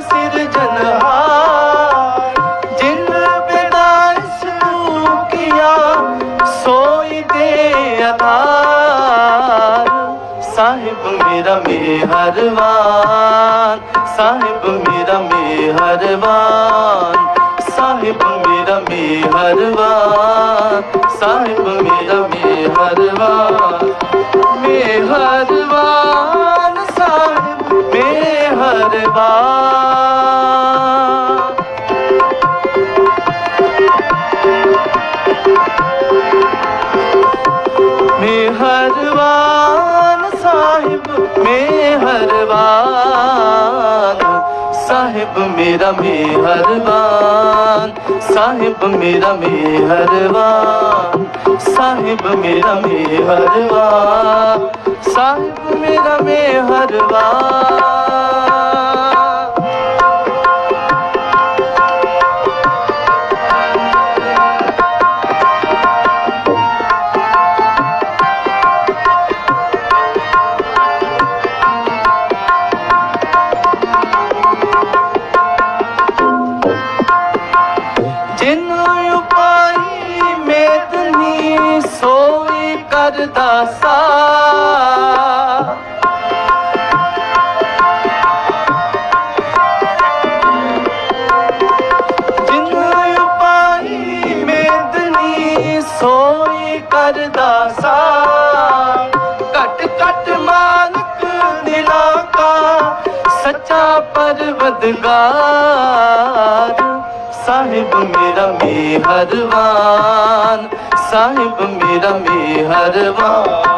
ਸਿਰਜਣਹਾਰ ਜਿਨ ਬਿਨਾ ਇਸ ਨੂੰ ਕੀਆ, ਸੋਈ ਦੇ ਆਧਾਰ। ਸਾਹਿਬ ਮੇਰਾ ਮਿਹਰਬਾਨ, ਸਾਹਿਬ ਮੇਰਾ ਮਿਹਰਬਾਨ, ਸਾਹਿਬ ਮੇਰਾ ਮਿਹਰਬਾਨ, ਸਾਹਿਬ ਮੇਰਾ ਮਿਹਰਬਾਨ। ਹਰਵਾਨ ਸਾਹਿਬ ਮਿਹਰਬਾਨ ਸਾਹਿਬ ਮੇਰਾ ਮਿਹਰਬਾਨ ਸਾਹਿਬ ਮੇਰਾ ਮਿਹਰਬਾਨ ਸਾਹਿਬ ਮੇਰਾ ਮਿਹਰਬਾਨ ਸਾਹਿਬ ਮੇਰਾ ਮਿਹਰਬਾਨ ਕਰਦਾ ਸਾ ਜਿਨੂੰ ਮੇਦਨੀ ਸੋਈ ਕਰਦਾ ਸਾ ਘਟ ਘਟ ਮਾਲਕ ਦਿਲਾਂ ਕਾ ਸੱਚਾ ਪਰਵਦਗਾਰ ਸਾਹਿਬ ਮੇਰਾ ਮਿਹਰਬਾਨ ਸਾਹਿਬ ਮੇਰਾ ਮਿਹਰਬਾਨ